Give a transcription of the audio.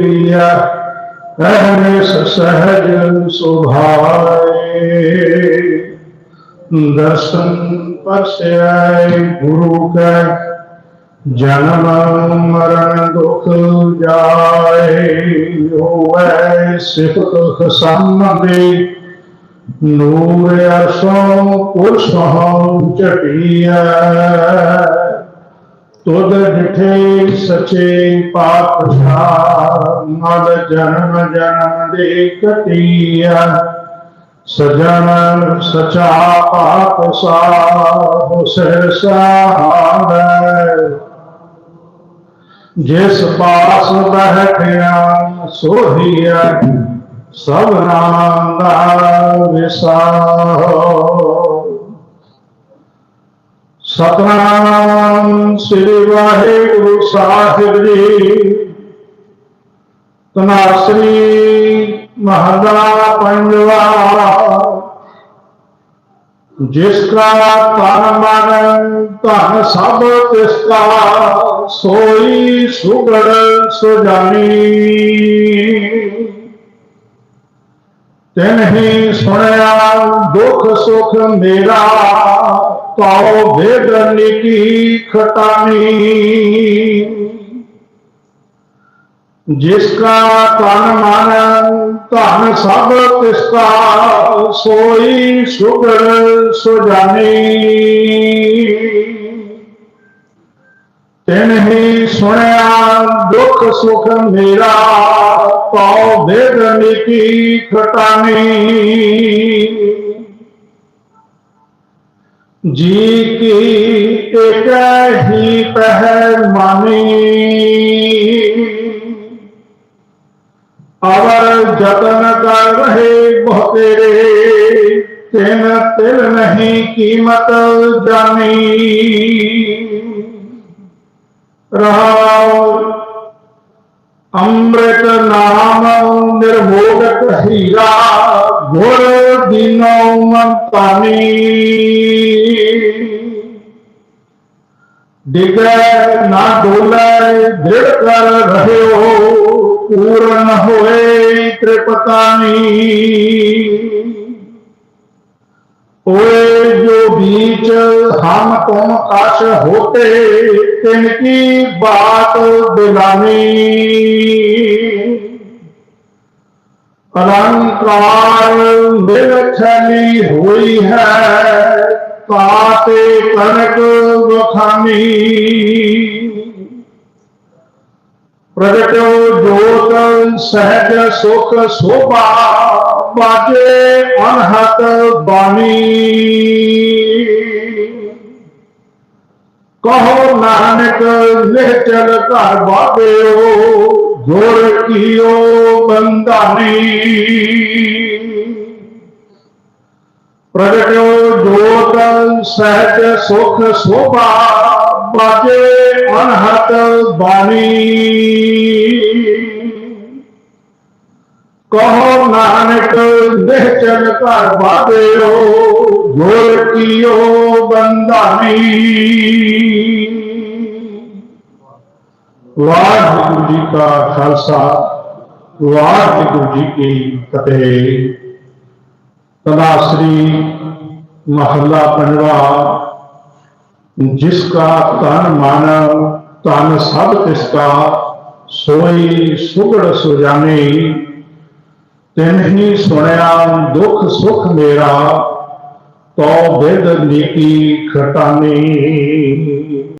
प्रिया रहस सहज सुभाए दर्शन परस्याय गुरु का जन्म मरण दुख जाए होवे सिफत खसम दे नूर अरसों पुरुष हो चटिया ਤੁਧ ਡਿਠੇ ਸਚੇ ਪਾਪ ਪਛਾਰ ਮਨ ਜਨਮ ਜਨਮ ਦੇ ਕਟਿਆ ਸਜਣ ਸਚਾ ਪਾਪ ਸਾਹ ਸਿਰ ਸਹਾਰੈ ਜਿਸ ਪਾਸ ਬਹਿਠਿਆ, ਸੋਹੀਐ, ਸਭ ਰਾਮ ਦਾ ਵਿਸਾਰੋ। ਸਤਨਾਮ ਸ੍ਰੀ ਵਾਹਿਗੁਰੂ ਸਾਹਿਬ ਜੀ ਤਨਾਸਰੀ ਮਹਲਾ ਪੰਜਵਾ ਜਿਸ ਕਾ ਤਨ ਮਨ ਧਨ ਸਭ ਤਿਸ ਕਾ ਸੋਈ ਸੁਗੜ ਸੁਜਾਨੀ ਤੈਨਹੀ ਸੁਣਿਆ ਦੁਖ ਸੁਖ ਮੇਰਾ पाओ भेदन की खटानी। जिसका तन मन धन सब तिस्ता सोई सुगर सुजानी। तिन ही सुनया दुख सुख मेरा पाओ भेदन की खटानी। जी की एक ही पहर मानी अवर जतन कर रहे बहुतेरे तेन तिल नहीं कीमत जानी। रहा ਅੰਮ੍ਰਿਤ ਨਾਮ ਨਿਰਮੋਹਕ ਹੀਰਾ ਗੁਰ ਦੀਨੋ ਮੰਤਾਨੀ ਡਿਗੈ ਨਾ ਡੋਲੇ ਦ੍ਰਿੜ ਕਰ ਰਹਿਓ ਪੂਰਨ ਹੋਏ ਤ੍ਰਿਪਤਾਨੀ ओए जो बीच हम तुम कश होते तिनकी बात दिलानी। अलंकार मिल हुई है ताते कनक बखानी प्रगट जोत सहज सुख शोभा बाजे अनहत बानी। कहो नानक निश्चल घर बाबेओ गुर कियो बंदानी। प्रगटो जोत, सहज सुख शोभा, बाजे अनहत बानी। कहो नानक बेचन का बाबे झोल कियो बंदानी वाहिगुरु जी का खालसा, वाहिगुरु जी की फतेह। तलाश्री महला पंडवा, जिसका तन मानव तन सब किसका सोई सुगड़ सुजानी। ਤਿਨਹੀ ਸੁਣਿਆ ਦੁਖ ਸੁਖ ਮੇਰਾ ਤੋ ਬਿਦ ਨੀਤੀ ਖਟਾਨੀ